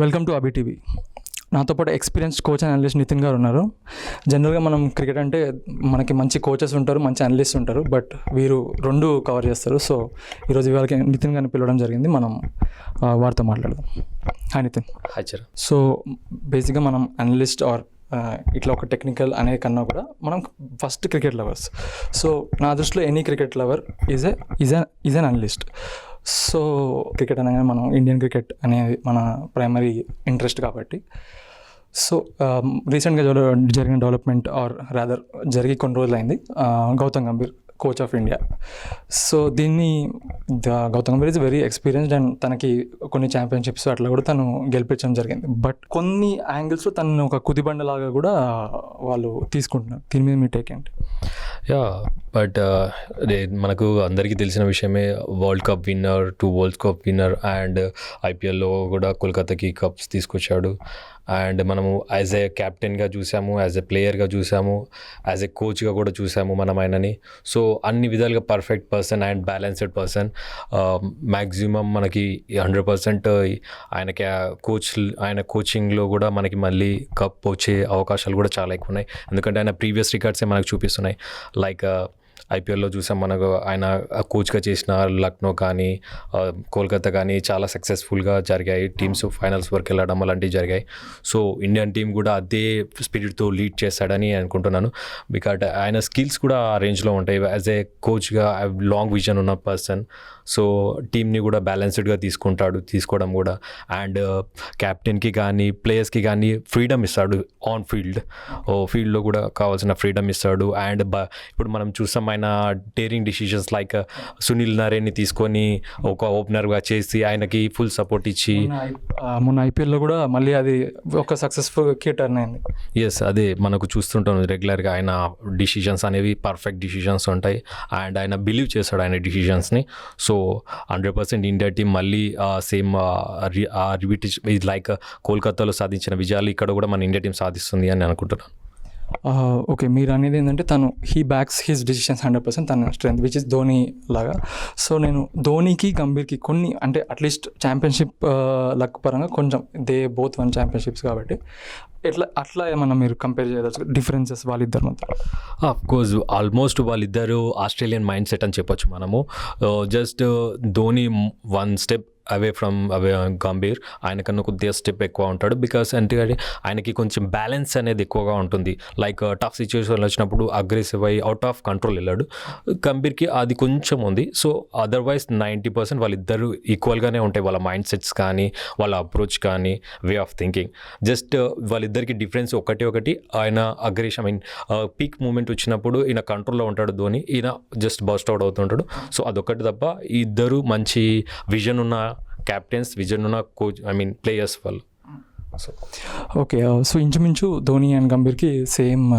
Welcome to Abhi TV నాతో పాటు experienced coach and analyst Nitin garu ఉన్నారు. జనరల్గా మనం క్రికెట్ అంటే మనకి మంచి కోచెస్ ఉంటారు మంచి అనలిస్ట్ ఉంటారు బట్ వీరు రెండు కవర్ చేస్తారు. సో ఈరోజు వాళ్ళకి నితిన్ గారిని పిలవడం జరిగింది. మనం వారితో మాట్లాడదాం. హాయ్ నితిన్. హచ్చర్ సో బేసిక్గా మనం అనలిస్ట్ ఆర్ ఇట్లా ఒక టెక్నికల్ అనే కన్నా కూడా మనం ఫస్ట్ క్రికెట్ లవర్స్ సో నా దృష్టిలో any cricket lover is a is is an analyst so cricket అనగానే మనం ఇండియన్ క్రికెట్ అనేది మన ప్రైమరీ ఇంట్రెస్ట్ కాబట్టి. సో um, రీసెంట్గా జరిగిన డెవలప్మెంట్ ఆర్ రాదర్ జరిగి కొన్ని రోజులైంది. Gautam Gambhir coach of India. So దీన్ని the- Gautam Gambhir is very experienced and తనకి కొన్ని ఛాంపియన్షిప్స్ అట్లా కూడా తను గెలిపించడం జరిగింది. బట్ కొన్ని యాంగిల్స్లో తను ఒక కుదిబండలాగా కూడా వాళ్ళు తీసుకుంటున్నారు. దీని మీద మీ టేక్ ఏంటి? యా బట్ అదే మనకు అందరికీ తెలిసిన విషయమే world cup winner two world cup winner and ఐపీఎల్లో కూడా కోల్కతాకి కప్స్ తీసుకొచ్చాడు. అండ్ మనము యాజ్ ఏ క్యాప్టెన్గా చూసాము యాజ్ ఏ ప్లేయర్గా చూసాము యాజ్ ఏ కోచ్గా కూడా చూసాము మనం ఆయనని. సో అన్ని విధాలుగా perfect person and balanced person. Maximum మనకి హండ్రెడ్ పర్సెంట్ ఆయనకి కోచ్ ఆయన కోచింగ్లో కూడా మనకి మళ్ళీ కప్ వచ్చే అవకాశాలు కూడా చాలా ఎక్కువ ఉన్నాయి. ఎందుకంటే ఆయన ప్రీవియస్ రికార్డ్సే మనకు చూపిస్తున్నాయి. లైక్ ఐపీఎల్లో చూసాం మనకు ఆయన కోచ్గా చేసిన లక్నో కానీ కోల్కతా కానీ చాలా సక్సెస్ఫుల్గా జరిగాయి. టీమ్స్ ఫైనల్స్ వరకు వెళ్ళడం అలాంటివి జరిగాయి. సో ఇండియన్ టీం కూడా అదే స్పిరిట్తో లీడ్ చేస్తాడని అనుకుంటున్నాను. బికాట్ ఆయన స్కిల్స్ కూడా ఆ రేంజ్లో ఉంటాయి. యాజ్ ఏ కోచ్గా లాంగ్ విజన్ ఉన్న పర్సన్ సో టీంని కూడా బ్యాలెన్స్డ్గా తీసుకుంటాడు తీసుకోవడం కూడా. అండ్ క్యాప్టెన్కి uh, కానీ ప్లేయర్స్కి కానీ ఫ్రీడమ్ ఇస్తాడు ఆన్ ఫీల్డ్ ఫీల్డ్లో కూడా కావాల్సిన ఫ్రీడమ్ ఇస్తాడు. అండ్ బ ఇప్పుడు మనం చూస్తాం ఆయన డేరింగ్ డిసిషన్స్ లైక్ సునీల్ నరేని తీసుకొని ఒక ఓపెనర్గా చేసి ఆయనకి ఫుల్ సపోర్ట్ ఇచ్చి మొన్న ఐపీఎల్లో కూడా మళ్ళీ అది ఒక సక్సెస్ఫుల్ టర్న్ అయింది. ఎస్ అదే మనకు చూస్తుంటాం రెగ్యులర్గా ఆయన డిసిషన్స్ అనేవి పర్ఫెక్ట్ డిసిషన్స్ ఉంటాయి. అండ్ ఆయన బిలీవ్ చేస్తాడు ఆయన డిసిషన్స్ని so hundred percent India team మళ్ళీ సేమ్ రిపీట్ లైక్ కోల్కతాలో సాధించిన విజయాలు ఇక్కడ కూడా మన ఇండియా టీం సాధిస్తుంది అని అనుకుంటున్నాను. ఓకే మీరు అనేది ఏంటంటే తను he backs his decisions hundred percent తన స్ట్రెంత్ విచ్ ఇస్ ధోని లాగా. సో నేను ధోనికి గంభీర్కి కొన్ని అంటే అట్లీస్ట్ ఛాంపియన్షిప్ లక్ పరంగా కొంచెం దే బోత్ వన్ ఛాంపియన్షిప్స్ కాబట్టి. ఎట్లా అట్లా ఏమన్నా మీరు కంపేర్ చేయవచ్చు డిఫరెన్సెస్ వాళ్ళిద్దరు మధ్య? ఆఫ్ కోర్స్ ఆల్మోస్ట్ వాళ్ళిద్దరు ఆస్ట్రేలియన్ మైండ్ సెట్ అని చెప్పొచ్చు మనము. Uh, just uh, Dhoni one step away from away Gambhir ఆయనకన్నా కొద్దిగా స్టెప్ ఎక్కువ ఉంటాడు బికాస్ అంటే ఆయనకి కొంచెం బ్యాలెన్స్ అనేది ఎక్కువగా ఉంటుంది. లైక్ టఫ్ సిచ్యువేషన్ వచ్చినప్పుడు అగ్రెసివ్ అయ్యి అవుట్ ఆఫ్ కంట్రోల్ వెళ్ళాడు. గంభీర్కి అది కొంచెం ఉంది. సో అదర్వైజ్ నైంటీ పర్సెంట్ వాళ్ళిద్దరూ ఈక్వల్గానే ఉంటాయి. వాళ్ళ మైండ్ సెట్స్ కానీ వాళ్ళ అప్రోచ్ కానీ వే ఆఫ్ థింకింగ్ జస్ట్ వాళ్ళిద్దరికి డిఫరెన్స్ ఒకటి ఒకటి. ఆయన aggression I mean peak moment వచ్చినప్పుడు ఈయన కంట్రోల్లో ఉంటాడు ధోని. ఈయన జస్ట్ బస్ట్ అవుట్ అవుతుంటాడు. సో అదొకటి తప్ప ఇద్దరు మంచి విజన్ ఉన్న క్యాప్టెన్స్ విజన్ ఉన్న కోచ్ ఐ మీన్ ప్లేయర్స్ వాళ్ళు. సో ఓకే సో ఇంచుమించు ధోని అండ్ గంభీర్కి సేమ్